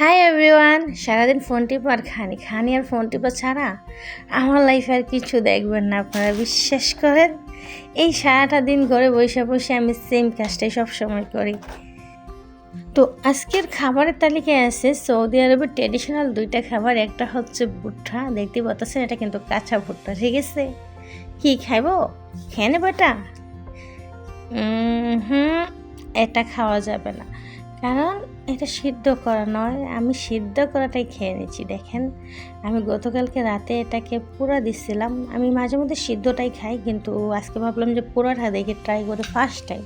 High everyone সারাদিন phone টিপো আর খানি। খানি আর ফোন টিপো ছাড়া আমার লাইফে আর কিছু দেখবেন না, আপনারা বিশ্বাস করেন? এই সারাটা দিন ঘরে বসে বসে আমি সেম কাজটাই সবসময় করি। তো আজকের খাবারের তালিকায় আছে সৌদি আরবের ট্রেডিশনাল দুইটা খাবার, একটা হচ্ছে ভুট্টা। দেখতে পাচ্ছেন, এটা কিন্তু কাঁচা ভুট্টা, ঠিক আছে? কি খাইবো? খেয়ে নেব এটা হুম, এটা খাওয়া যাবে না। কারণ এটা সিদ্ধ করা নয়, আমি সিদ্ধ করাটাই খেয়ে নিচ্ছি দেখেন। আমি গতকালকে রাতে এটাকে পুরা দিচ্ছিলাম আমি মাঝে মধ্যে সিদ্ধটাই খাই, কিন্তু আজকে ভাবলাম যে পুরোটা দেখে ট্রাই করে ফার্স্ট টাইম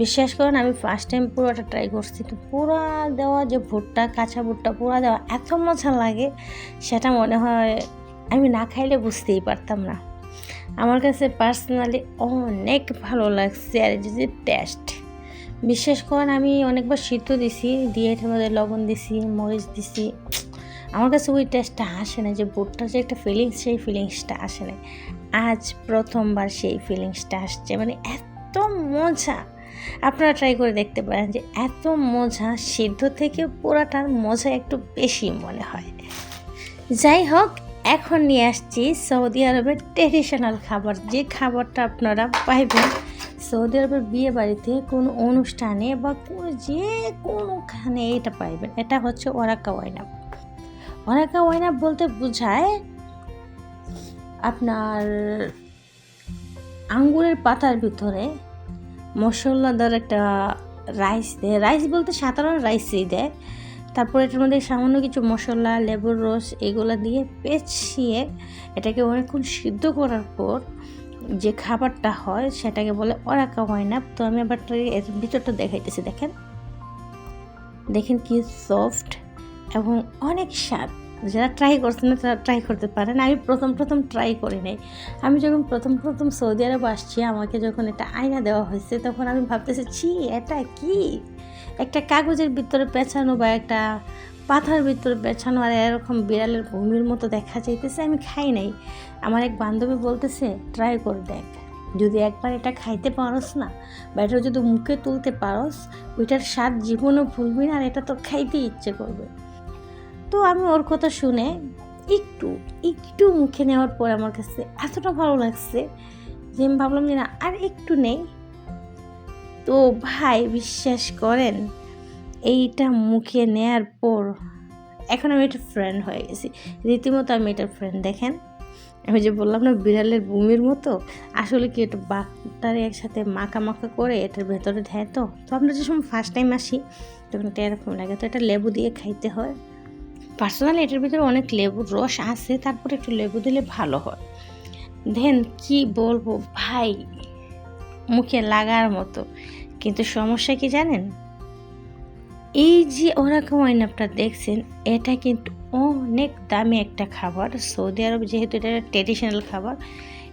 বিশ্বাস করেন, আমি ফার্স্ট টাইম পুরোটা ট্রাই করছি, তো পুরা দেওয়া যে ভুট্টা, কাঁচা ভুট্টা, পুরা দেওয়া এত মজা লাগে, সেটা মনে হয় আমি না খাইলে বুঝতেই পারতাম না। আমার কাছে পার্সোনালি অনেক ভালো লাগছে, আর যে টেস্ট বিশেষ করেন আমি অনেকবার সিদ্ধ দিছি, দিয়ে এটার মধ্যে লবণ দিছি, মরিচ দিছি। আমার কাছে ওই টেস্টটা আসে না যে বুটটার যে একটা ফিলিংস সেই ফিলিংসটা আসে না। আজ প্রথমবার সেই ফিলিংসটা আসছে মানে এত মজা। আপনারা ট্রাই করে দেখতে পারেন যে এত মজা, সিদ্ধ থেকে পোড়াটার মজা একটু বেশি মনে হয়। যাই হোক, এখন নিয়ে আসছি সৌদি আরবের ট্রেডিশনাল খাবার, যে খাবারটা আপনারা পাইবেন। সৌদি আরবের বিয়ে বাড়িতে কোনো অনুষ্ঠানে বা কোনো যে কোনোখানে এটা পাইবেন। এটা হচ্ছে ওরাকা ওয়াইনাপ ওরাকা ওয়াইনাপ বলতে বোঝায় আপনার আঙ্গুরের পাতার ভিতরে মশলাদার একটা রাইস দেয়। রাইস বলতে সাধারণ রাইসই দেয়। তারপর এটার মধ্যে সামান্য কিছু মশলা, লেবুর রস এগুলো দিয়ে পেঁচিয়ে এটাকে অনেকক্ষণ সিদ্ধ করার পর যে খাবারটা হয় সেটাকে বলে ওরাকা হয় না তো আমি আবার এর ভিতরটা দেখাইতেছি, দেখেন। দেখেন কি সফট এবং অনেক স্বাদ। যারা ট্রাই করছেন না, তারা ট্রাই করতে পারেন আমি প্রথম প্রথম ট্রাই করি নাই। আমি যখন প্রথম প্রথম সৌদি আরব আসছি, আমাকে যখন এটা আয়না দেওয়া হয়েছে, তখন আমি ভাবতেছি, ছি, এটা কি? একটা কাগজের ভিতরে পেঁচানো বা একটা পাথার ভিতরে পেঁচানো আর এরকম বিড়ালের ভূমির মতো দেখা যাইতেছে, আমি খাই নাই। আমার এক বান্ধবী বলতেছে ট্রাই করে দেখ। যদি একবার এটা খাইতে পারস না, বা এটা যদি মুখে তুলতে পারস, ওইটার স্বাদ জীবনও ভুলবি না আর এটা তো খাইতে ইচ্ছে করবে। তো আমি ওর কথা শুনে একটু একটু মুখে নেওয়ার পর আমার কাছে এতটা ভালো লাগছে যে আমি ভাবলাম যে না, আর একটু নেই। তো ভাই, বিশ্বাস করেন, এইটা মুখে নেয়ার পর এখন আমি একটা ফ্রেন্ড হয়ে গেছি। রীতিমতো আমি এটার ফ্রেন্ড দেখেন? আমি যে বললাম না, বিড়ালের বুমির মতো, আসলে কি এটা বাঘটারে একসাথে মাখা মাখা করে এটার ভেতরে দেয় তো তো আমরা যে সময় ফার্স্ট টাইম আসি, তখন এটা এরকম লাগে, তো এটা লেবু দিয়ে খাইতে হয়। পার্সোনালি এটার ভিতরে অনেক লেবুর রস আছে, তারপরে একটু লেবু দিলে ভালো হয়। দেন কি বলব, ভাই, মুখে লাগার মতো। কিন্তু সমস্যা কি জানেন? এই যে ওরকম ওয়াইনাপটা দেখছেন, এটা কিন্তু অনেক দামি একটা খাবার। সৌদি আরব যেহেতু এটা ট্রেডিশনাল খাবার,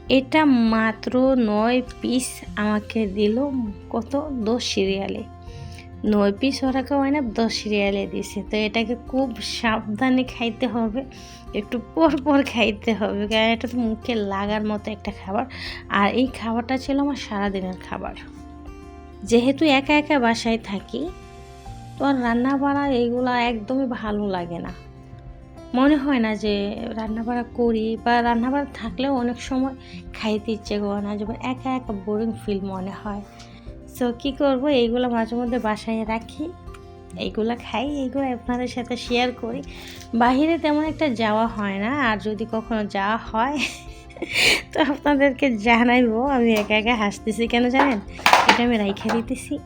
এটা মাত্র নয় পিস আমাকে দিল, কত? দশ সিরিয়ালে। নয় পিস হয় না দশ সিরিয়ালে দিছে তো এটাকে খুব সাবধানে খাইতে হবে। একটু পর পর খাইতে হবে, কারণ এটা তো মুখে লাগার মতো একটা খাবার। আর এই খাবারটা ছিল আমার সারাদিনের খাবার। যেহেতু একা একা বাসায় থাকি, তো আর রান্না বাড়া এইগুলা একদমই ভালো লাগে না। মনে হয় না যে রান্না বাড়া করি, বা রান্না বাড়া থাকলেও অনেক সময় খাইতে ইচ্ছে করে না। যেমন একা একা বোরিং ফিল মনে হয়। সো কী করব? এইগুলো মাঝে মধ্যে বাসায় রাখি। এইগুলো খাই, এইগুলো আপনাদের সাথে শেয়ার করি। বাহিরে তেমন একটা যাওয়া হয় না। আর যদি কখনো যাওয়া হয়, তো আপনাদেরকে জানাইবো। আমি একা একা হাসতেছি কেন জানেন? এটা আমি রাইখা দিতেছি।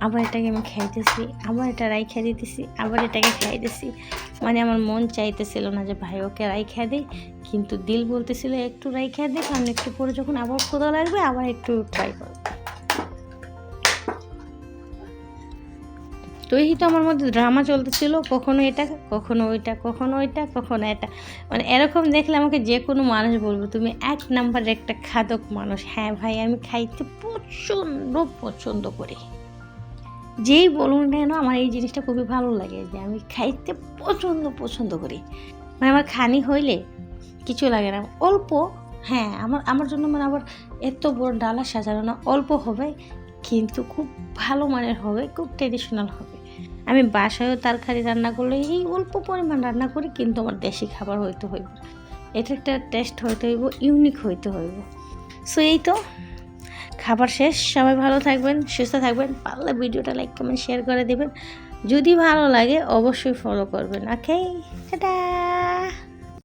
আবার এটাকে আমি খাইতেছি। আবার এটা রাইখা দিতেছি। আবার এটাকে খাইতেছি। মানে আমার মন চাইতেছিল না যে, ভাই, ওকে রাইখা দিই কিন্তু দিল বলতেছিল, একটু রাইখা দিই কারণ একটু পরে যখন আবার ক্ষুদা লাগবে, আবার একটু ট্রাই করব তো এই তো আমার মধ্যে ড্রামা চলতেছিল, কখনো এটা, কখনো ওইটা কখনো ওইটা, কখনো এটা। মানে এরকম দেখলে আমাকে যে কোনো মানুষ বলব, তুমি এক নাম্বারের একটা খাদক মানুষ। হ্যাঁ ভাই, আমি খাইতে প্রচণ্ড পছন্দ করি। যেই বলুন কেন, আমার এই জিনিসটা খুবই ভালো লাগে যে আমি খাইতে প্রচণ্ড পছন্দ করি। মানে আমার খানি হইলে কিছু লাগে না। অল্প হ্যাঁ আমার আমার জন্য মানে আবার এত বড় ডালা সাজানো না, অল্প হবে, কিন্তু খুব ভালো মানের হবে, খুব ট্রেডিশনাল হবে। আমি বাসায়ও তরকারি রান্না করলে এই অল্প পরিমাণ রান্না করি, কিন্তু আমার দেশি খাবার হইতে হইব। এটা একটা টেস্ট হইতে হইব ইউনিক হইতে হইব। সো এই তো। খাবার শেষ। সবাই ভালো থাকবেন, সুস্থ থাকবেন। পারলে ভিডিওটা লাইক কমেন্ট শেয়ার করে দেবেন। যদি ভালো লাগে, অবশ্যই ফলো করবেন। ওকে টাটা